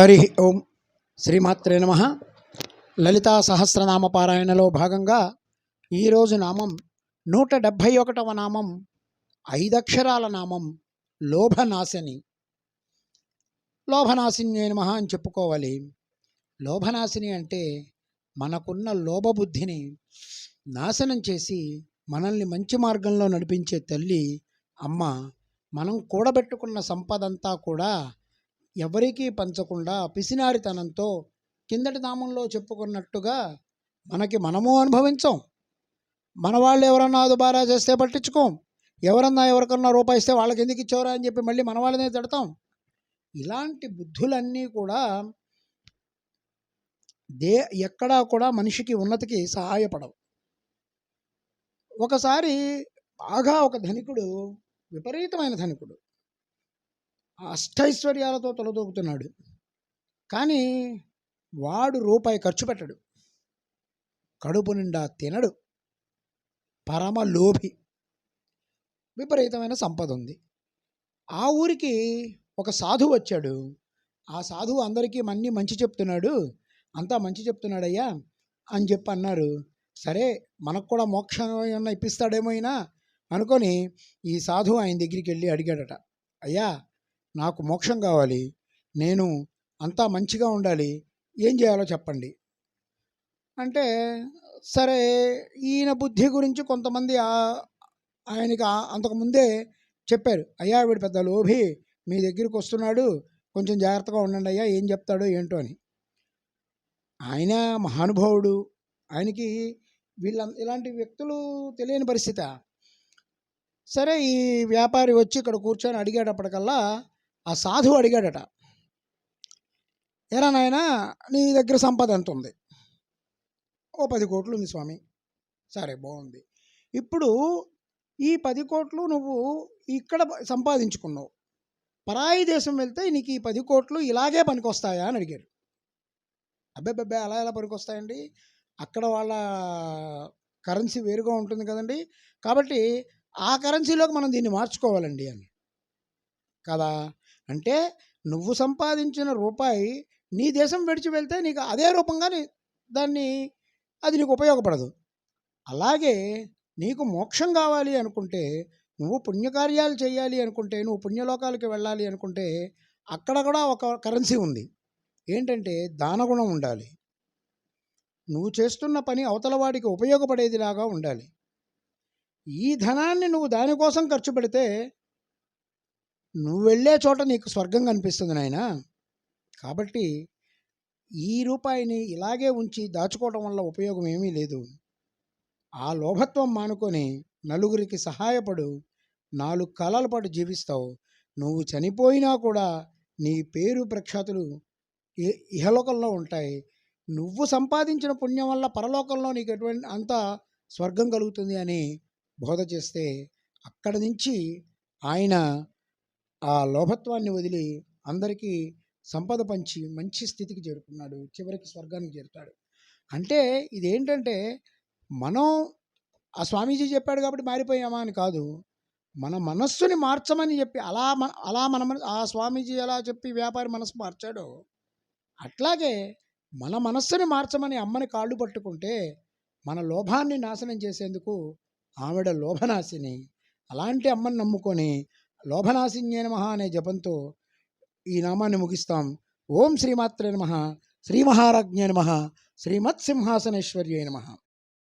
హరి ఓం శ్రీమాత్రే నమ. లలితా సహస్రనామ పారాయణలో భాగంగా ఈరోజు నామం నూట డెబ్భై ఒకటవ నామం ఐదక్షరాల నామం లోభనాశిని. లోభనాశిని నమ అని చెప్పుకోవాలి. లోభనాశిని అంటే మనకున్న లోభబుద్ధిని నాశనం చేసి మనల్ని మంచి మార్గంలో నడిపించే తల్లి అమ్మ మనం కూడబెట్టుకున్న సంపదంతా కూడా ఎవరికీ పంచకుండా పిసినారితనంతో కిందటి నామంలో చెప్పుకున్నట్టుగా మనకి మనము అనుభవించం. మన వాళ్ళు ఎవరన్నా దుబారా చేస్తే పట్టించుకోం. ఎవరన్నా ఎవరికన్నా రూపాయి ఇస్తే వాళ్ళకి ఎందుకు ఇచ్చేవరా అని చెప్పి మళ్ళీ మన వాళ్ళనే తిడతాం. ఇలాంటి బుద్ధులన్నీ కూడా దే ఎక్కడా కూడా మనిషికి ఉన్నతికి సహాయపడవు. ఒకసారి బాగా ఒక ధనికుడు విపరీతమైన ధనికుడు అష్టైశ్వర్యాలతో తొలదూకుతున్నాడు. కానీ వాడు రూపాయి ఖర్చు పెట్టడు. కడుపు నిండా తినడు. పరమ లోభి. విపరీతమైన సంపద ఉంది. ఆ ఊరికి ఒక సాధువు వచ్చాడు. ఆ సాధువు అందరికీ అన్నీ మంచి చెప్తున్నాడు. అంతా మంచి చెప్తున్నాడయ్యా అని చెప్పి అన్నారు. సరే మనకు కూడా మోక్షం ఏమన్నా ఇప్పిస్తాడేమో అయినా అనుకొని ఈ సాధువు ఆయన దగ్గరికి వెళ్ళి అడిగాడట. అయ్యా నాకు మోక్షం కావాలి నేను అంతా మంచిగా ఉండాలి ఏం చేయాలో చెప్పండి. అంటే సరే ఈయన బుద్ధి గురించి కొంతమంది ఆయనకి అంతకుముందే చెప్పారు. అయ్యా వీడు పెద్ద లోభి మీ దగ్గరికి వస్తున్నాడు కొంచెం జాగ్రత్తగా ఉండండి అయ్యా ఏం చెప్తాడో ఏంటో అని. ఆయన మహానుభావుడు. ఆయనకి వీళ్ళ ఇలాంటి వ్యక్తులు తెలియని పరిస్థితి. సరే ఈ వ్యాపారి వచ్చి ఇక్కడ కూర్చొని అడిగేటప్పటికల్లా ఆ సాధువు అడిగాడట ఎరా నాయన నీ దగ్గర సంపద ఎంత ఉంది ఓ పది కోట్లు ఉంది స్వామి. సరే బాగుంది. ఇప్పుడు ఈ పది కోట్లు నువ్వు ఇక్కడ సంపాదించుకున్నావు. పరాయి దేశం వెళ్తే నీకు ఈ పది కోట్లు ఇలాగే పనికొస్తాయా? అని అడిగారు. అబ్బే అలా ఎలా పనికొస్తాయండి? అక్కడ వాళ్ళ కరెన్సీ వేరుగా ఉంటుంది కదండి. కాబట్టి ఆ కరెన్సీలోకి మనం దీన్ని మార్చుకోవాలండి అని. కదా! అంటే నువ్వు సంపాదించిన రూపాయి నీ దేశం విడిచి వెళ్తే నీకు అదే రూపంగా దాన్ని అది నీకు ఉపయోగపడదు. అలాగే నీకు మోక్షం కావాలి అనుకుంటే నువ్వు పుణ్యకార్యాలు చేయాలి అనుకుంటే నువ్వు పుణ్యలోకాలకి వెళ్ళాలి అనుకుంటే అక్కడ కూడా ఒక కరెన్సీ ఉంది. ఏంటంటే దానగుణం ఉండాలి. నువ్వు చేస్తున్న పని అవతల వాడికి ఉపయోగపడేదిలాగా ఉండాలి. ఈ ధనాన్ని నువ్వు దానికోసం ఖర్చు పెడితే నువ్వు వెళ్ళే చోట నీకు స్వర్గం కనిపిస్తుంది నాయన. కాబట్టి ఈ రూపాయిని ఇలాగే ఉంచి దాచుకోవడం వల్ల ఉపయోగం ఏమీ లేదు. ఆ లోభత్వం మానుకొని నలుగురికి సహాయపడు నాలుగు కాలాల పాటు జీవిస్తావు. నువ్వు చనిపోయినా కూడా నీ పేరు ప్రఖ్యాతులు ఇహలోకంలో ఉంటాయి. నువ్వు సంపాదించిన పుణ్యం వల్ల పరలోకంలో నీకు ఎటువంటి అంత స్వర్గం కలుగుతుంది అని బోధ చేస్తే అక్కడి నుంచి ఆయన ఆ లోభత్వాన్ని వదిలి అందరికీ సంపద పంచి మంచి స్థితికి చేరుకున్నాడు. చివరికి స్వర్గానికి చేరుతాడు. అంటే ఇదేంటంటే మనం ఆ స్వామీజీ చెప్పాడు కాబట్టి మారిపోయామా అని కాదు. మన మనస్సుని మార్చమని చెప్పి అలా మన అలా మన ఆ స్వామీజీ ఎలా చెప్పి వ్యాపారి మనసు మార్చాడో అట్లాగే మన మనస్సుని మార్చమని అమ్మని కాళ్ళు పట్టుకుంటే మన లోభాన్ని నాశనం చేసేందుకు ఆవిడ లోభనాశిని. అలాంటి అమ్మని నమ్ముకొని లోభనాశిన్యే నమ అనే జపంతో ఈ నామాన్ని ముగిస్తాం. ఓం శ్రీమాత్రే నమ. శ్రీ మహారాజ్ఞే నమ. శ్రీమత్సింహాసనేశ్వర్యే నమ.